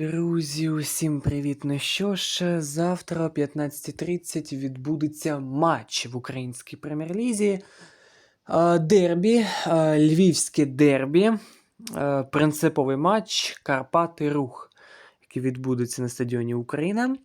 Друзі, усім привіт! Ну що ж, завтра о 15.30 відбудеться матч в українській прем'єр-лізі. Дербі, львівське дербі, принциповий матч Карпати Рух, який відбудеться на стадіоні Україна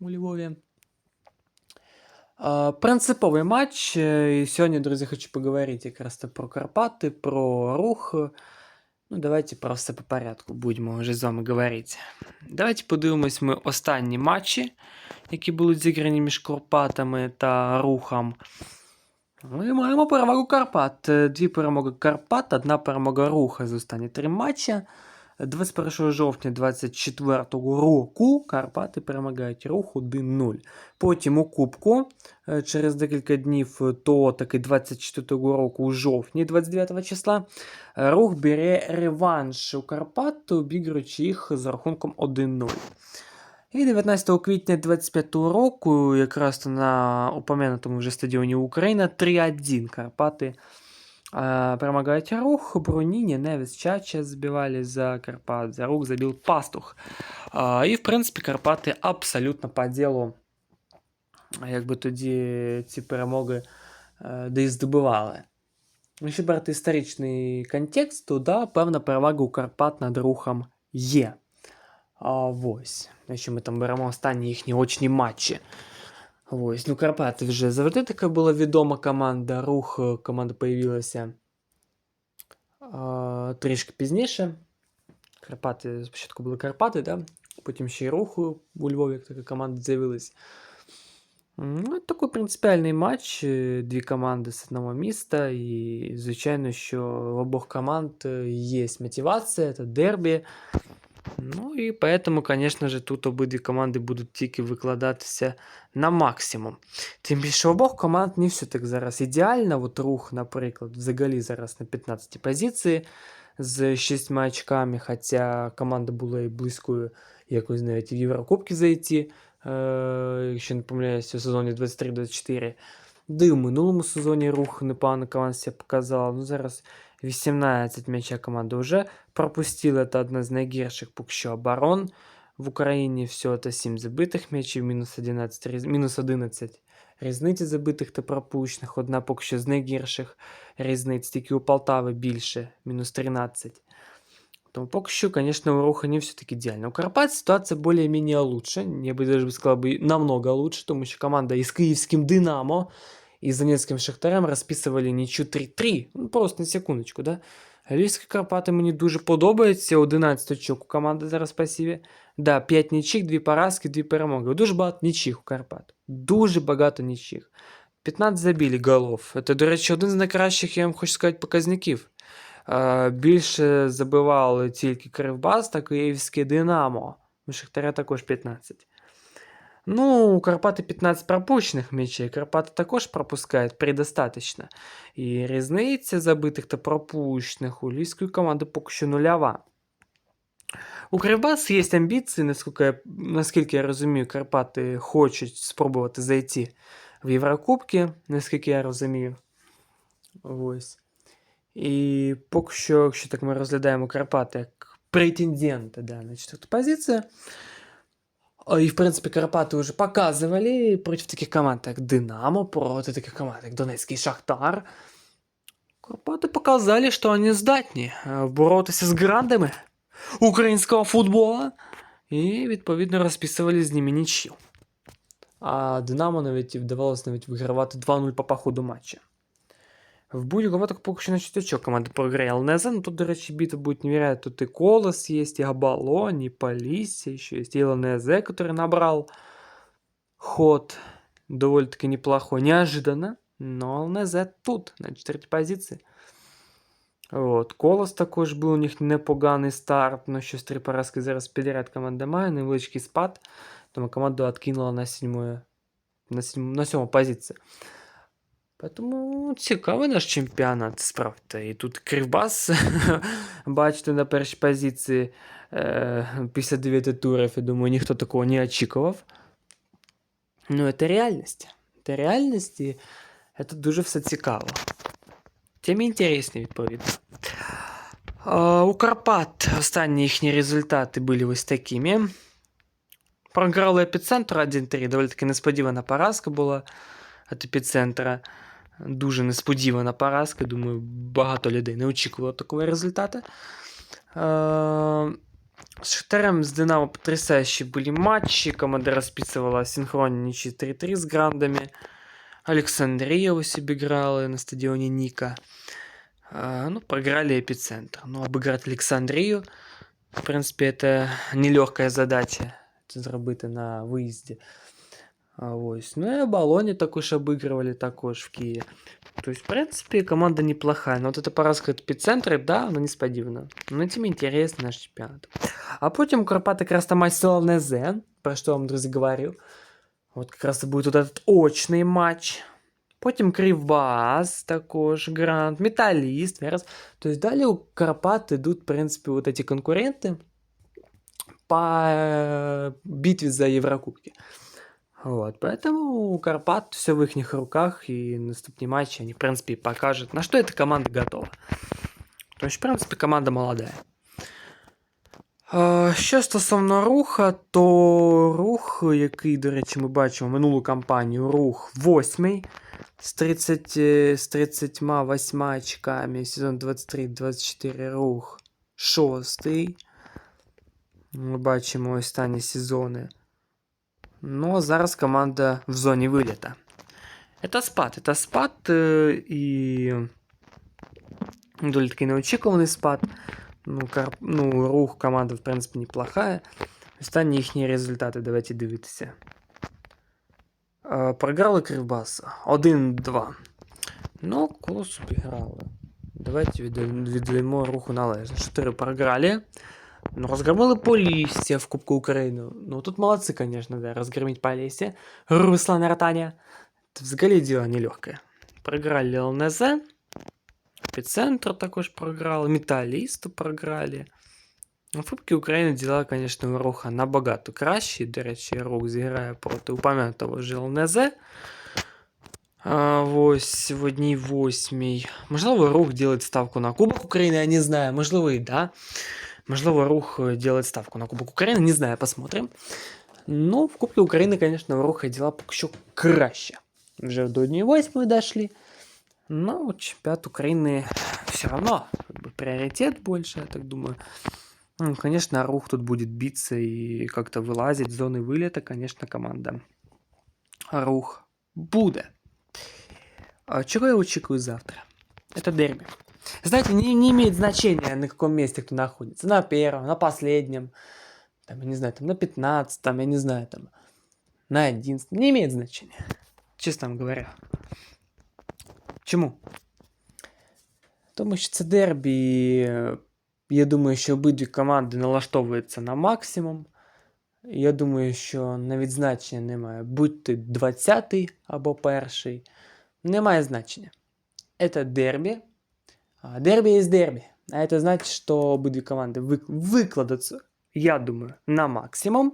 у Львові. Принциповий матч. І сьогодні, друзі, хочу поговорити якраз про Карпати, про рух. Ну, давайте про все по порядку будемо вже з вами говорити. Давайте подивимось ми останні матчі, які будуть зіграні між Карпатами та Рухом. Ми маємо перевагу Карпат. Е, Дві перемоги Карпат, одна перемога Руха за останні три матчі. 21 жовтня 2024 року Карпати перемагають рух 1-0. Потім у Кубку е, через декілька днів, то таки 24 року у жовтні 29 числа, е, рух бере реванш у Карпат, обігруючи їх за рахунком 1-0. І 19 квітня 25 року, якраз на упомянутому вже стадіоні Україна, 3-1 Карпати е, перемагають рух. Бруніні, Невіс, Чача збивали за Карпат, за рух забив пастух. Е, і, в принципі, Карпати абсолютно по ділу, якби тоді ці перемоги е, де і здобували. Якщо брати історичний контекст, то да, певна перевага у Карпат над рухом є. А, ось. Якщо ми там беремо останні їхні очні матчі. Ось. Ну, Карпати вже завжди така була відома команда. Рух е, команда появилася а, трішки пізніше. Карпати, спочатку були Карпати, да? потім ще й рух у Львові, як така команда з'явилась. Ну, такий принципіальний матч. е, Дві команди з одного міста. І, звичайно, що в обох команд е, є мотивація, це дербі. Ну і поэтому, конечно же, тут обидві команди будуть тільки викладатися на максимум. Тим більше обох команд не все так зараз ідеально. От рух, наприклад, взагалі зараз на 15 позиції з 6 очками, хоча команда була і близькою якось навіть в Єврокубки зайти, якщо не помиляюся, у сезоні 23-24. Да і в минулому сезоні рух непогано команда себе показала. Ну зараз 18 м'яча команда вже пропустила. Це одна з найгірших поки що оборон в Україні. Все, це 7 забитих м'ячів, мінус 11, різ- мінус 11 різниці забитих та пропущених. Одна поки що з найгірших різниць, тільки у Полтави більше, мінус 13. Тому поки що, конечно, у Руха не все-таки идеально. У Карпат ситуация более-менее лучше. Я бы даже сказал бы намного лучше, потому что команда и с киевским Динамо, и с Донецким Шахтарем розписували нічю 3-3. Ну, просто на секундочку, да? Львівські Карпати мені дуже подобаються. 11 очок у команди зараз пасіві. Да, 5 нічих, 2 поразки, 2 перемоги. Дуже багато нічих у Карпат. Дуже багато нічих. 15 забили голов. Це, до речі, один з найкращих, я вам хочу сказати, показників. Більше забивали тільки Кривбас та Київське Динамо. У Шахтаря також 15. Ну, у Карпати 15 пропущених м'ячей. Карпати також пропускають предостаточно. І різниця забитих та пропущених у львівської команди поки що нульова. У Кривбас є амбіції, наскільки я, наскільки я розумію, Карпати хочуть спробувати зайти в Єврокубки, наскільки я розумію. Ось. І поки що, якщо так ми розглядаємо Карпати як претендента да, на четверту позицію. І, в принципі, Карпати уже показували против таких команд, як Динамо, проти таких команд, як Донецький Шахтар. Карпати показали, що вони здатні е, боротися з грандами українського футбола і, відповідно, розписували з ними нічів. А Динамо навіть вдавалося навіть вигравати 2-0 по походу до матча. В будь-якому випадку поки що на чотирьох команда програє ЛНЗ. Ну тут, до речі, битва буде невероятно. Тут і Колос є, і Габалон, і Полісся, ще є і ЛНЗ, который набрал ход довольно-таки неплохой. Неожиданно, но ЛНЗ тут, на четвертій позиції. От. Колос також був у них непоганий старт, ну щось три поразки зараз підряд команда має, невеличкий спад, тому команду откинула на сьому, на сьому, на сьому позицію. Тому цікавий наш чемпіонат, справді. І тут Кривбас, бачите, на першій позиції е, після 9 турів, я думаю, ніхто такого не очікував. Ну, це реальність. Це реальність, і це дуже все цікаво. Тим інтересніше, відповідно. А, У Карпат останні їхні результати були ось такими. Програли епіцентр 1-3. Доволі таки несподівана поразка була від епіцентра. Дуже несподівана поразка. Думаю, багато людей не очікувало такого результату. Е, С Шахтарем с Динамо потрясающие были матчи. Команда расписывала синхронно ничьи 3-3 с Грандами. Александрия у себя играла на стадионе Ника. А, ну, проиграли эпицентр. Но обыграть Александрию, в принципе, это нелегкая задача. Це зробити на виїзді. А, ось. Ну і Оболоні також обыгрывали також в Киеве. То есть, в принципе, команда неплохая. Но вот эта поразка от эпицентра, да, она несподівана. Но тем интересный наш чемпионат. А потім у Карпат как раз там матч с ЛНЗ, про что я вам, друзі, говорил. Вот как раз и будет вот этот очный матч. Потім Кривбас також, Грант, Металлист, Верес. То есть далее у Карпат идут, в принципе, вот эти конкуренты по э, битве за Еврокубки. Вот, поэтому у Карпат все в их руках, и наступные матчи они, в принципе, покажут, на что эта команда готова. То есть, в принципе, команда молодая. Е, Що стосовно руха, то рух, який, до речі, ми бачимо минулу кампанію, рух восьмий з 30, е, з 38 очками, сезон 23-24 рух шостий. Ми бачимо останні сезони. Ну, а зараз команда в зоні виліта. Це спад, це спад е, і доволі таки неочікуваний спад. Ну, Карп... ну, рух команда, в принципі, неплохая. Останні їхні результати, давайте дивитися. Е, Програли Кривбас 1-2. Ну, колос обіграли. Давайте відда- віддаємо руху належно. 4 програли. Ну, разгромили Полісся в Кубку України. Ну, тут молодцы, конечно, да, разгромить Полісся. Руслан Ротаня. Это взагалі діло нелегкое. Програли ЛНЗ. Епіцентр також програли, Металісту програли. Ну, в Кубці України діла, звісно, у Руха набагато кращі. До речі, Рух зіграє проти упомянутого ж ЛНЗ. А, ось в одній восьмій. Можливо, рух робить ставку на Кубок України, я не знаю. Можливо, і да. Можливо, рух робить ставку на Кубок України, не знаю, посмотрим. Ну, в Кубці України, звісно, у Руха діла поки що краще. Вже до однієї восьмої дошли. Но вот чемпионат Украины все равно как бы, приоритет больше, я так думаю. Ну, конечно, Рух тут будет биться и как-то вылазить с зоны вылета, конечно, команда Рух буде. А чего я очікую завтра? Это дерби. Знаете, не, не имеет значения, на каком месте кто находится. На первом, на последнем, там, я не знаю, там, на пятнадцатом, я не знаю, там, на одиннадцатом. Не имеет значения, честно вам говоря. Чому? Тому що це дербі. е, Я думаю, що обидві команди налаштовуються на максимум. Я думаю, що навіть значення немає. Будь ти 20-й або перший. Немає значення. Це дербі. А дербі є дербі. А це значить, що обидві команди вик- викладуться, я думаю, на максимум.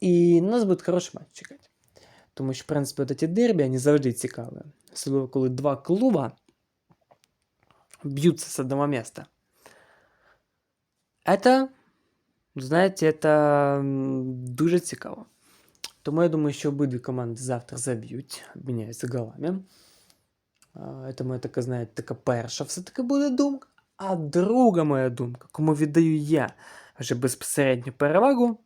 І нас буде хороший матч чекати. Тому що, в принципі, от ці дербі, вони завжди цікаві. Особливо, коли два клуба б'ються з одного міста. Это, знаєте, это м, дуже цікаво. Тому я думаю, що обидві команди завтра заб'ють, обміняються голами. Це моя така, знаєте, така перша все-таки буде думка. А друга моя думка, кому віддаю я вже безпосередню перевагу.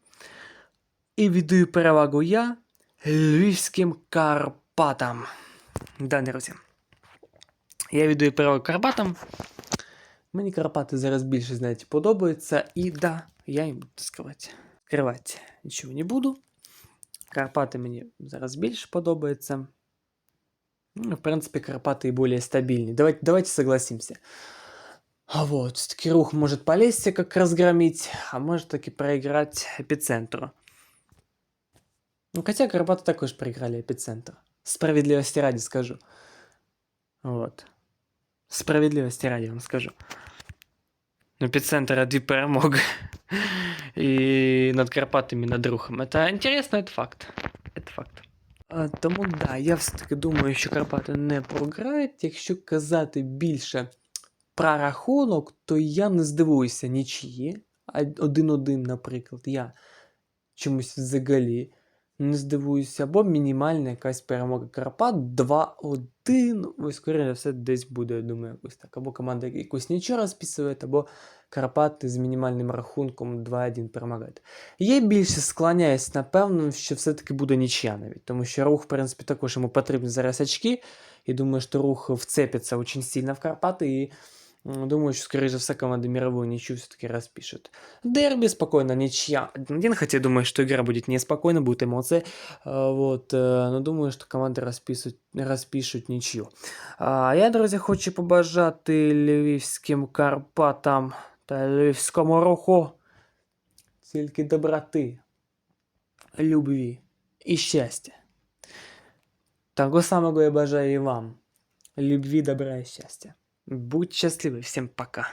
І віддаю перевагу я Львівським Карпатам. Да, друзі. Я віддаю перевагу Карпатам. Мені Карпати зараз більше, знаєте, подобаються. І да, я їм буду скривати. Скривати нічого не буду. Карпати мені зараз більше подобаються. Ну, в принципе, Карпаты и более стабильнее. Давайте, давайте согласимся. А вот, все-таки рух может полезть как разгромить, а может таки проиграть эпицентру. Ну, хотя Карпаты також проиграли эпицентр. Справедливости ради скажу. Вот. Справедливости ради вам скажу. Эпицентр дві перемоги. І над Карпатами, над рухом. Это интересно, это факт. Это факт. А, тому да, я все-таки думаю, що Карпати не програють, якщо казати більше про рахунок, то я не здивуюся нічиї. А- 1-1, наприклад, я чомусь взагалі не здивуюся. Або мінімальна якась перемога Карпат 2-1. Ось, скоріше за все, десь буде, я думаю, якось так. Або команда якусь нічого розписує, або Карпати з мінімальним рахунком 2-1 перемагають. Я більше склоняюсь, напевно, що все-таки буде нічия навіть, тому що рух, в принципі, також йому потрібні зараз очки. І думаю, що рух вцепиться очень сильно в Карпати. І думаю, что, скорее за все, команда мировую ничью все-таки распишет. Дерби спокойно, ничья 1-1, хотя я думаю, что игра будет неспокойна, будут эмоции. А, Вот, э, но думаю, що команди розпишуть, розпишуть нічю. А я, друзі, хочу побажати львівським Карпатам та львівському руху тільки доброти, любві і щастя. Того самого я бажаю і вам. Любви, добра и счастья. Будь счастливы. Всем пока.